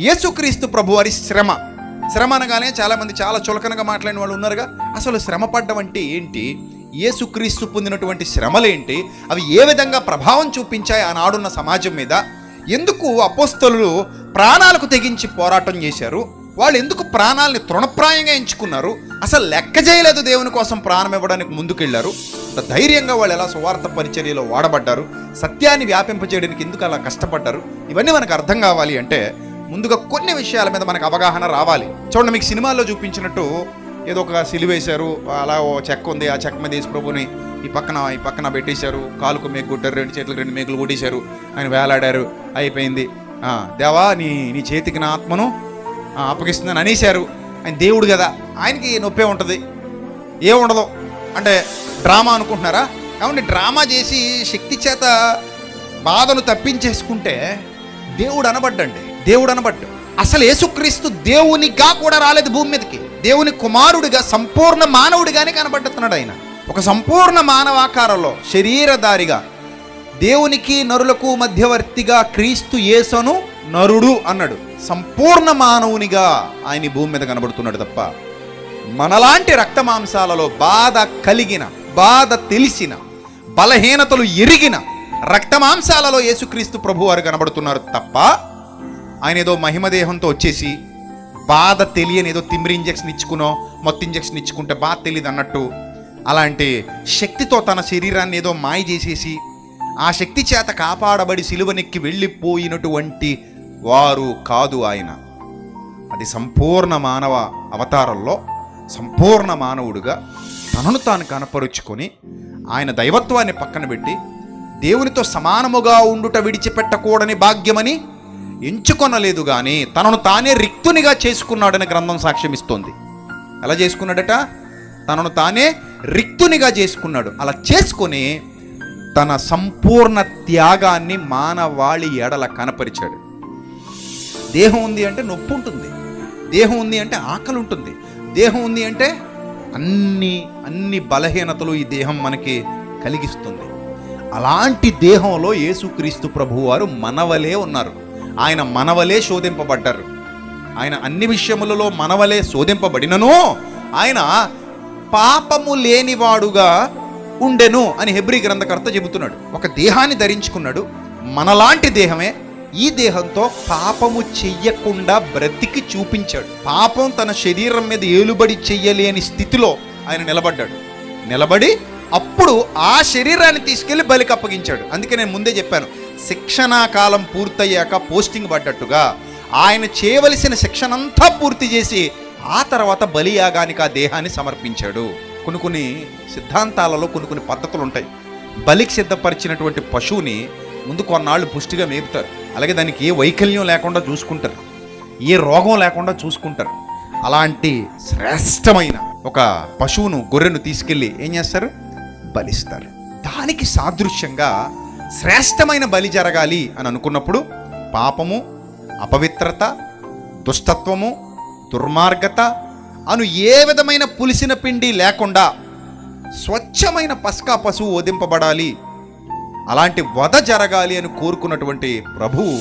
యేసుక్రీస్తు ప్రభువారి శ్రమ. శ్రమ అనగానే చాలామంది చాలా చులకనగా మాట్లాడిన వాళ్ళు ఉన్నారుగా. అసలు శ్రమ పడ్డం అంటే ఏంటి? యేసుక్రీస్తు పొందినటువంటి శ్రమలేంటి అవి ఏ విధంగా ప్రభావం చూపించాయి ఆనాడున్న సమాజం మీద? ఎందుకు అపోస్తలు ప్రాణాలకు తెగించి పోరాటం చేశారు? వాళ్ళు ఎందుకు ప్రాణాలని తృణప్రాయంగా ఎంచుకున్నారు? అసలు లెక్క చేయలేదు దేవుని కోసం ప్రాణం ఇవ్వడానికి ముందుకెళ్ళారు? ధైర్యంగా వాళ్ళు ఎలా సువార్త పరిచర్యలో వాడబడ్డారు? సత్యాన్ని వ్యాపింపజేయడానికి ఎందుకు అలా కష్టపడ్డారు? ఇవన్నీ మనకు అర్థం కావాలి అంటే ముందుగా కొన్ని విషయాల మీద మనకు అవగాహన రావాలి. చూడండి మీకు సినిమాల్లో చూపించినట్టు ఏదో ఒక సిలివేశారు అలా ఓ చెక్క ఉంది ఆ చెక్క మీద వేసి ప్రభుని ఈ పక్కన ఈ పక్కన పెట్టేశారు కాలుకు మేకు కొట్టారు రెండు చేతులకు రెండు మేకులు కొట్టేశారు ఆయన వేలాడారు అయిపోయింది. దేవా నీ నీ చేతికి నా ఆత్మను అప్పగిస్తుందని అనేశారు. ఆయన దేవుడు కదా ఆయనకి నొప్పే ఉంటుంది. ఏ ఉండదు అంటే డ్రామా అనుకుంటున్నారా? కాబట్టి డ్రామా చేసి శక్తి చేత బాధను తప్పించేసుకుంటే దేవుడు అనబడ్డండి. దేవుడు అనబడ్డు అసలు యేసుక్రీస్తు దేవునిగా కూడా రాలేదు భూమి మీదకి. దేవుని కుమారుడిగా సంపూర్ణ మానవుడిగానే కనబడుతున్నాడు ఆయన. ఒక సంపూర్ణ మానవాకారంలో శరీరధారిగా దేవునికి నరులకు మధ్యవర్తిగా క్రీస్తు యేసను నరుడు అన్నాడు. సంపూర్ణ మానవునిగా ఆయన భూమి మీద కనబడుతున్నాడు తప్ప మనలాంటి రక్త మాంసాలలో బాధ కలిగిన బాధ తెలిసిన బలహీనతలు ఎరిగిన రక్త మాంసాలలో యేసుక్రీస్తు ప్రభువారు కనబడుతున్నారు తప్ప ఆయన ఏదో మహిమదేహంతో వచ్చేసి బాధ తెలియని ఏదో తిమ్మిరి ఇంజెక్షన్ ఇచ్చుకునో మొత్తం ఇంజెక్షన్ ఇచ్చుకుంటే బాధ తెలియదు అన్నట్టు అలాంటి శక్తితో తన శరీరాన్ని ఏదో మాయ చేసేసి ఆ శక్తి చేత కాపాడబడి సిలువనెక్కి వెళ్ళిపోయినటువంటి వారు కాదు ఆయన. అది సంపూర్ణ మానవ అవతారంలో సంపూర్ణ మానవుడుగా తనను తాను కనపరుచుకొని ఆయన దైవత్వాన్ని పక్కన పెట్టి దేవునితో సమానముగా ఉండుట విడిచిపెట్టకూడని భాగ్యమని ఎంచుకొనలేదు కానీ తనను తానే రిక్తునిగా చేసుకున్నాడని గ్రంథం సాక్ష్యమిస్తోంది. ఎలా చేసుకున్నాడట? తనను తానే రిక్తునిగా చేసుకున్నాడు. అలా చేసుకొని తన సంపూర్ణ త్యాగాన్ని మానవాళి ఎడల కనపరిచాడు. దేహం ఉంది అంటే నొప్పి ఉంటుంది. దేహం ఉంది అంటే ఆకలి ఉంటుంది. దేహం ఉంది అంటే అన్ని అన్ని బలహీనతలు ఈ దేహం మనకి కలిగిస్తుంది. అలాంటి దేహంలో యేసుక్రీస్తు ప్రభువారు మనవలే ఉన్నారు. ఆయన మనవలే శోధింపబడ్డారు. ఆయన అన్ని విషయములలో మనవలే శోధింపబడినను ఆయన పాపము లేనివాడుగా ఉండెను అని హెబ్రి గ్రంథకర్త చెబుతున్నాడు. ఒక దేహాన్ని ధరించుకున్నాడు. మనలాంటి దేహమే ఈ దేహంతో పాపము చెయ్యకుండా బ్రతికి చూపించాడు. పాపం తన శరీరం మీద ఏలుబడి చెయ్యలేని స్థితిలో ఆయన నిలబడ్డాడు. నిలబడి అప్పుడు ఆ శరీరాన్ని తీసుకెళ్ళి బలికి అప్పగించాడు. అందుకే నేను ముందే చెప్పాను. శిక్షణా కాలం పూర్తయ్యాక పోస్టింగ్ పడ్డట్టుగా ఆయన చేయవలసిన శిక్షణ అంతా పూర్తి చేసి ఆ తర్వాత బలియాగానికి ఆ దేహాన్ని సమర్పించాడు. కొన్ని కొన్ని సిద్ధాంతాలలో కొన్ని కొన్ని పద్ధతులు ఉంటాయి బలికి సిద్ధపరిచినటువంటి పశువుని ముందు కొన్నాళ్ళు పుష్టిగా మేపుతారు. అలాగే దానికి ఏ వైకల్యం లేకుండా చూసుకుంటారు. ఏ రోగం లేకుండా చూసుకుంటారు. అలాంటి శ్రేష్టమైన ఒక పశువును గొర్రెను తీసుకెళ్ళి ఏం చేస్తారు? బలిస్తారు. దానికి సాదృశ్యంగా శ్రేష్టమైన బలి జరగాలి అని అనుకున్నప్పుడు పాపము అపవిత్రత దుష్టత్వము దుర్మార్గత అను ఏ విధమైన పులిసిన పిండి లేకుండా స్వచ్ఛమైన పస్కా పశువు వధింపబడాలి. అలాంటి వధ జరగాలి అని కోరుకున్నటువంటి ప్రభువు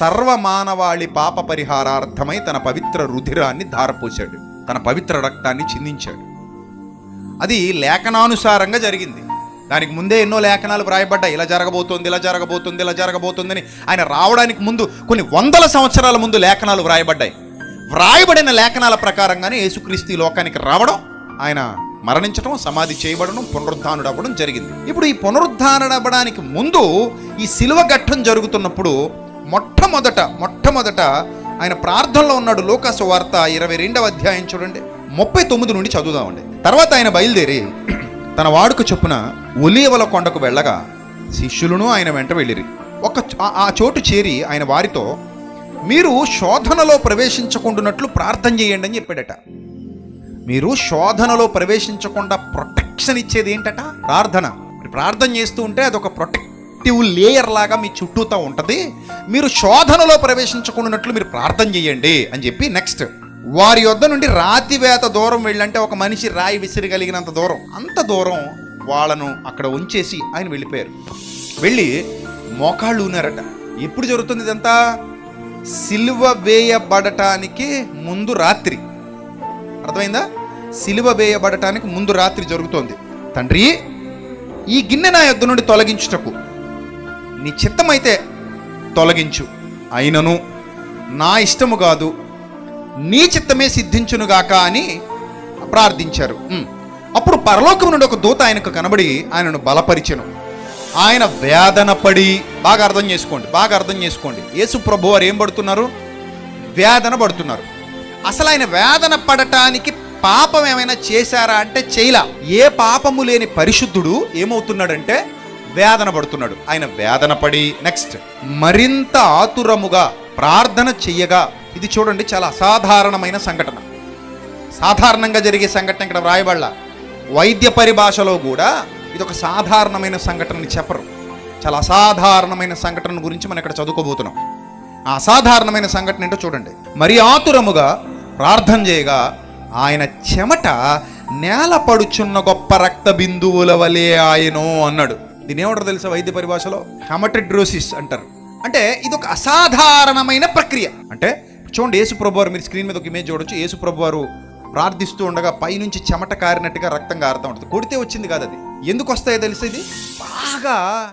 సర్వమానవాళి పాప పరిహారార్థమై తన పవిత్ర రుధిరాన్ని ధారపోశాడు. తన పవిత్ర రక్తాన్ని చిందించాడు. అది లేఖనానుసారంగా జరిగింది. దానికి ముందే ఎన్నో లేఖనాలు వ్రాయబడ్డాయి. ఇలా జరగబోతోంది ఇలా జరగబోతుంది ఇలా జరగబోతుందని ఆయన రావడానికి ముందు కొన్ని వందల సంవత్సరాల ముందు లేఖనాలు వ్రాయబడ్డాయి. వ్రాయబడిన లేఖనాల ప్రకారంగానే యేసుక్రీస్తు ఈ లోకానికి రావడం ఆయన మరణించడం సమాధి చేయబడడం పునరుద్ధానుడవ్వడం జరిగింది. ఇప్పుడు ఈ పునరుద్ధానుడవ్వడానికి ముందు ఈ శిలువ ఘట్టం జరుగుతున్నప్పుడు మొట్టమొదట మొట్టమొదట ఆయన ప్రార్థనలో ఉన్నాడు. లోకాసు వార్త ఇరవై రెండవ అధ్యాయం చూడండి. ముప్పై తొమ్మిది నుండి చదువుదామండి. తర్వాత ఆయన బయలుదేరి తన వాడుకు చొప్పున ఒలీవల కొండకు వెళ్ళగా శిష్యులను ఆయన వెంట వెళ్ళిరి. ఒక ఆ- చోటు చేరి ఆయన వారితో మీరు శోధనలో ప్రవేశించకుండానట్లు ప్రార్థన చేయండి అని చెప్పాడట. మీరు శోధనలో ప్రవేశించకుండా ప్రొటెక్షన్ ఇచ్చేది ఏంటట? ప్రార్థన. మీరు ప్రార్థన చేస్తూ ఉంటే అదొక ప్రొటెక్టివ్ లేయర్ లాగా మీ చుట్టూతా ఉంటుంది. మీరు శోధనలో ప్రవేశించకుండానట్లు మీరు ప్రార్థన చేయండి అని చెప్పి నెక్స్ట్ వారి యొద్ద నుండి రాతివేత దూరం వెళ్ళంటే ఒక మనిషి రాయి విసిరగలిగినంత దూరం అంత దూరం వాళ్ళను అక్కడ ఉంచేసి ఆయన వెళ్ళిపోయారు. వెళ్ళి మోకాళ్ళు ఉన్నారట ఎప్పుడు జరుగుతుంది ఇదంతా? సిలువ వేయబడటానికి ముందు రాత్రి. అర్థమైందా? సిలువ వేయబడటానికి ముందు రాత్రి జరుగుతోంది. తండ్రి ఈ గిన్నె నా యొద్ద నుండి తొలగించుటకు. నీ చిత్తమైతే తొలగించు. అయినను నా ఇష్టము కాదు. నీ చిత్తమే సిద్ధించునుగాక అని ప్రార్థించారు. అప్పుడు పరలోకం నుండి ఒక దూత ఆయనకు కనబడి ఆయనను బలపరిచెను. ఆయన వేదన పడి బాగా అర్థం చేసుకోండి బాగా అర్థం చేసుకోండి. యేసు ప్రభు వారు ఏం పడుతున్నారు? వేదన పడుతున్నారు. అసలు ఆయన వేదన పడటానికి పాపం ఏమైనా చేశారా అంటే చేయలా. ఏ పాపము లేని పరిశుద్ధుడు ఏమవుతున్నాడంటే వేదన పడుతున్నాడు. ఆయన వేదన పడి నెక్స్ట్ మరింత ఆతురముగా ప్రార్థన చెయ్యగా ఇది చూడండి చాలా అసాధారణమైన సంఘటన. సాధారణంగా జరిగే సంఘటన ఇక్కడ వ్రాయబడాల. వైద్య పరిభాషలో కూడా ఇది ఒక సాధారణమైన సంఘటనని చెప్పరు. చాలా అసాధారణమైన సంఘటన గురించి మనం ఇక్కడ చదువుకోబోతున్నాం. ఆ అసాధారణమైన సంఘటన ఏంటో చూడండి. మరి ఆతురముగా ప్రార్థన చేయగా ఆయన చెమట నేల పడుచున్న గొప్ప రక్త బిందువుల వలె ఆయను అన్నాడు. దీని ఏమంటారు తెలుసా వైద్య పరిభాషలో? హెమటెడ్రోసిస్ అంటారు. అంటే ఇది ఒక అసాధారణమైన ప్రక్రియ. అంటే చూడండి యేసు వారు మీరు స్క్రీన్ మీద ఒక ఇమేజ్ చూడొచ్చు. యేసు వారు ప్రార్థిస్తూ ఉండగా పైనుంచి చెమట కారినట్టుగా రక్తం కారుతూ ఉంటుంది. కొడితే వచ్చింది కాదు అది. ఎందుకు వస్తాయో తెలిసి ఇది? బాగా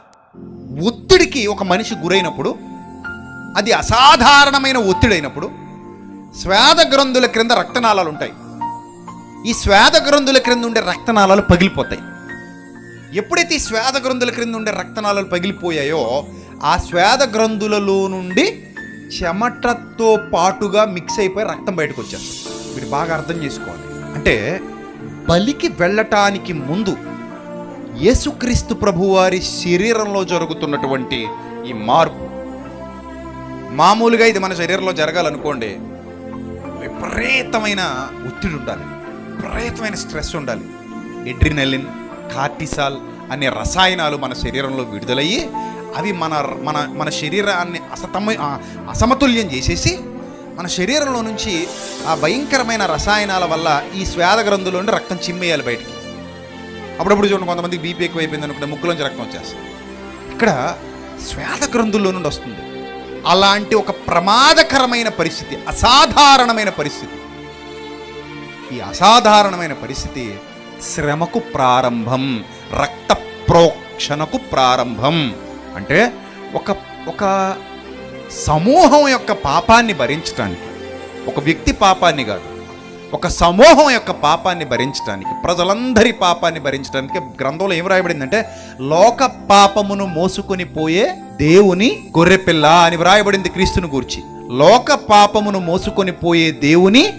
ఒత్తిడికి ఒక మనిషి గురైనప్పుడు అది అసాధారణమైన ఒత్తిడి అయినప్పుడు శ్వేద గ్రంథుల క్రింద రక్తనాళాలు ఉంటాయి. ఈ శ్వేద గ్రంథుల క్రింద ఉండే రక్తనాళాలు పగిలిపోతాయి. ఎప్పుడైతే ఈ శ్వేద గ్రంథుల క్రింద ఉండే రక్తనాళాలు పగిలిపోయాయో ఆ శ్వేద గ్రంథులలో నుండి చెమటతో పాటుగా మిక్స్ అయిపోయి రక్తం బయటకు వచ్చేస్తుంది. మీరు బాగా అర్థం చేసుకోవాలి. అంటే బలికి వెళ్ళటానికి ముందు యేసుక్రీస్తు ప్రభువారి శరీరంలో జరుగుతున్నటువంటి ఈ మార్పు. మామూలుగా ఇది మన శరీరంలో జరగాలనుకోండి విపరీతమైన ఒత్తిడి ఉండాలి. విపరీతమైన స్ట్రెస్ ఉండాలి. ఎడ్రినలిన్ కార్టిసాల్ అనే రసాయనాలు మన శరీరంలో విడుదలయ్యి అవి మన మన మన శరీరాన్ని అసతమ అసమతుల్యం చేసేసి మన శరీరంలో నుంచి ఆ భయంకరమైన రసాయనాల వల్ల ఈ శ్వేద గ్రంథుల నుండి రక్తం చిమ్మేయాలి బయటికి. అప్పుడప్పుడు చూడండి కొంతమందికి బీపీ ఎక్కువైపోయింది అనుకుంటే ముక్కులోంచి రక్తం వచ్చేస్తుంది. ఇక్కడ శ్వేద గ్రంథుల్లో నుండి వస్తుంది. అలాంటి ఒక ప్రమాదకరమైన పరిస్థితి అసాధారణమైన పరిస్థితి. ఈ అసాధారణమైన పరిస్థితి శ్రమకు ప్రారంభం రక్త ప్రోక్షణకు ప్రారంభం. అంటే ఒక ఒక సమూహం యొక్క పాపాన్ని భరించటానికి ఒక వ్యక్తి పాపాన్ని కాదు ఒక సమూహం యొక్క పాపాన్ని భరించడానికి ప్రజలందరి పాపాన్ని భరించడానికి గ్రంథంలో ఏం రాయబడిందంటే లోక పాపమును మోసుకొని పోయే దేవుని గొర్రెపిల్ల అని వ్రాయబడింది క్రీస్తుని గూర్చి. లోక పాపమును మోసుకొని పోయే దేవుని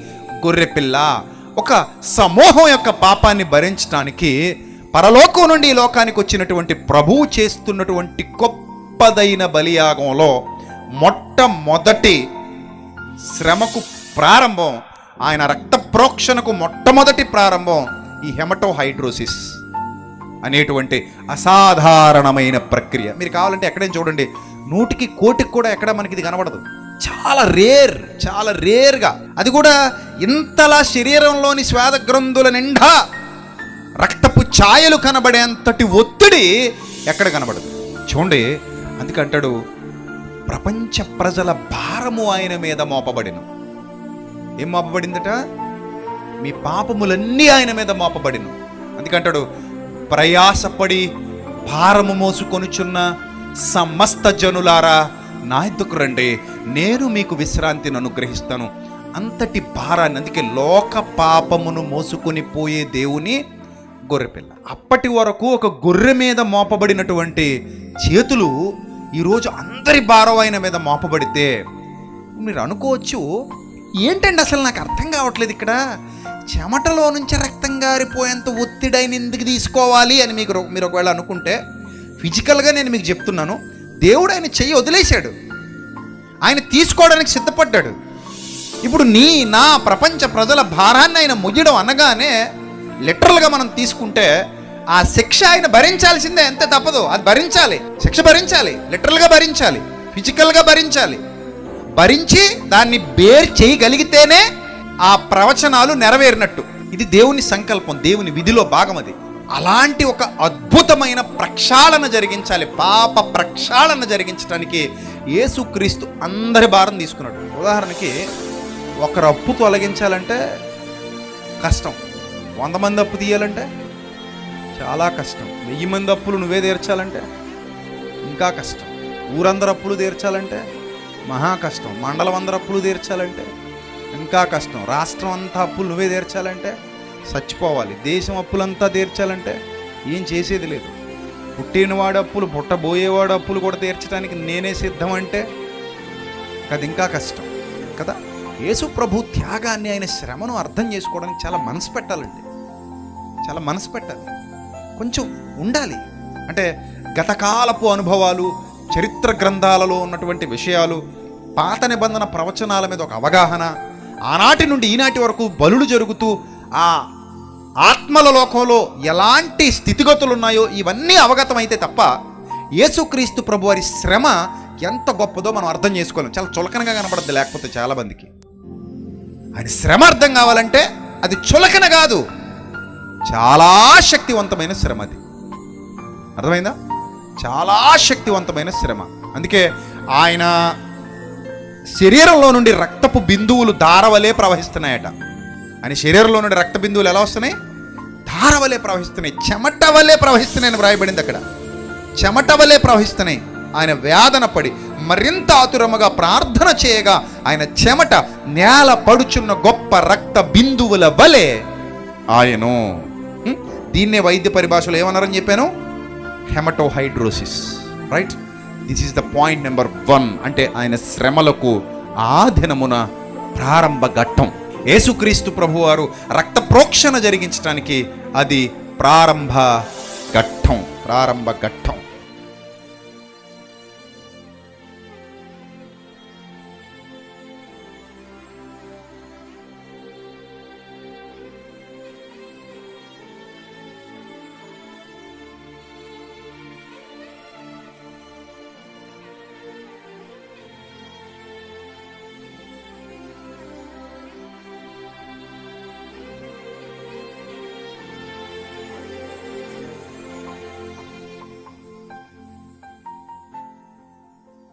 గొర్రెపిల్ల. ఒక సమూహం యొక్క పాపాన్ని భరించడానికి పరలోకం నుండి ఈ లోకానికి వచ్చినటువంటి ప్రభువు చేస్తున్నటువంటి గొప్పదైన బలియాగంలో మొట్టమొదటి శ్రమకు ప్రారంభం ఆయన రక్త ప్రోక్షణకు మొట్టమొదటి ప్రారంభం ఈ హెమటోహైడ్రోసిస్ అనేటువంటి అసాధారణమైన ప్రక్రియ. మీరు కావాలంటే ఎక్కడైనా చూడండి నూటికి కోటికి కూడా ఎక్కడ మనకి ఇది కనబడదు. చాలా రేర్ చాలా రేర్గా. అది కూడా ఇంతలా శరీరంలోని శ్వేద గ్రంథుల నిండా రక్తపు ఛాయలు కనబడేంతటి ఒత్తిడి ఎక్కడ కనబడదు. చూడండి అందుకంటాడు ప్రపంచ ప్రజల భారము ఆయన మీద మోపబడిను. ఏం మోపబడిందట? మీ పాపములన్నీ ఆయన మీద మోపబడిను. అందుకంటాడు ప్రయాసపడి భారము మోసుకొనుచున్న సమస్త జనులారా నా ఎద్దుకు రండి? నేను మీకు విశ్రాంతిని అనుగ్రహిస్తాను. అంతటి భారాన్ని అందుకే లోక పాపమును మోసుకొని పోయే దేవుని గొర్రెపిల్ల. అప్పటి వరకు ఒక గొర్రె మీద మోపబడినటువంటి చేతులు ఈరోజు అందరి భారమైన మీద మోపబడితే మీరు అనుకోవచ్చు ఏంటండి అసలు నాకు అర్థం కావట్లేదు ఇక్కడ? చెమటలో నుంచి రక్తం గారిపోయేంత ఒత్తిడి ఎందుకు తీసుకోవాలి అని మీకు మీరు ఒకవేళ అనుకుంటే ఫిజికల్గా నేను మీకు చెప్తున్నాను. దేవుడు ఆయన చెయ్యి వదిలేశాడు. ఆయన తీసుకోవడానికి సిద్ధపడ్డాడు. ఇప్పుడు నీ నా ప్రపంచ ప్రజల భారాన్ని ఆయన మొయ్యడం అనగానే లిటరల్గా మనం తీసుకుంటే ఆ శిక్ష ఆయన భరించాల్సిందే ఎంత తప్పదు. అది భరించాలి. శిక్ష భరించాలి. లిటరల్గా భరించాలి. ఫిజికల్గా భరించాలి. భరించి దాన్ని బేర్ చేయగలిగితేనే ఆ ప్రవచనాలు నెరవేరినట్టు. ఇది దేవుని సంకల్పం దేవుని విధిలో భాగం అది. అలాంటి ఒక అద్భుతమైన ప్రక్షాళన జరిగించాలి. పాప ప్రక్షాళన జరిగించడానికి యేసుక్రీస్తు అందరి భారం తీసుకున్నాడు. ఉదాహరణకి ఒకరు అప్పు తొలగించాలంటే కష్టం. వంద మంది అప్పు తీయాలంటే? చాలా కష్టం. వెయ్యి మంది అప్పులు నువ్వే తీర్చాలంటే? ఇంకా కష్టం. ఊరందరు అప్పులు తీర్చాలంటే? మహా కష్టం. మండలం అందరు అప్పులు తీర్చాలంటే? ఇంకా కష్టం. రాష్ట్రం అంతా అప్పులు నువ్వే తీర్చాలంటే? చచ్చిపోవాలి. దేశం అప్పులంతా తీర్చాలంటే? ఏం చేసేది లేదు. పుట్టినవాడు అప్పులు పుట్టబోయేవాడు అప్పులు కూడా తీర్చడానికి నేనే సిద్ధం అంటే అది ఇంకా కష్టం. కదా? యేసు ప్రభు త్యాగాన్ని ఆయన శ్రమను అర్థం చేసుకోవడానికి చాలా మనసు పెట్టాలండి. చాలా మనసు పెట్టాలి. కొంచెం ఉండాలి. అంటే గతకాలపు అనుభవాలు చరిత్ర గ్రంథాలలో ఉన్నటువంటి విషయాలు పాత నిబంధన ప్రవచనాల మీద ఒక అవగాహన ఆనాటి నుండి ఈనాటి వరకు బలులు జరుగుతూ ఆ ఆత్మల లోకంలో ఎలాంటి స్థితిగతులు ఉన్నాయో ఇవన్నీ అవగతమైతే తప్ప యేసుక్రీస్తు ప్రభు వారి శ్రమ ఎంత గొప్పదో మనం అర్థం చేసుకోలేం. చాలా చులకనగా కనపడద్దు లేకపోతే చాలామందికి ఆయన శ్రమ అర్థం కావాలంటే అది చులకన కాదు. చాలా శక్తివంతమైన శ్రమ అది. అర్థమైందా? చాలా శక్తివంతమైన శ్రమ. అందుకే ఆయన శరీరంలో నుండి రక్తపు బిందువులు దారవలే ప్రవహిస్తున్నాయట. ఆయన శరీరంలో నుండి రక్త బిందువులు ఎలా వస్తున్నాయి? ధారవలే ప్రవహిస్తున్నాయి. చెమట వలే ప్రవహిస్తున్నాయని వ్రాయబడింది అక్కడ. చెమట వలే ప్రవహిస్తున్నాయి. ఆయన వేదన పడి మరింత ఆతురముగా ప్రార్థన చేయగా ఆయన చెమట నేల పడుచున్న గొప్ప రక్త బిందువుల వలె ఆయను దీన్నే వైద్య పరిభాషలో ఏమన్నారని చెప్పాను? Hematohidrosis right this is the point number one అంటే ఆయన శ్రమలకు ఆధీనమున ప్రారంభ ఘట్టం. యేసుక్రీస్తు ప్రభువారు రక్త ప్రోక్షణ జరిగించడానికి అది ప్రారంభ ఘట్టం ప్రారంభ ఘట్టం.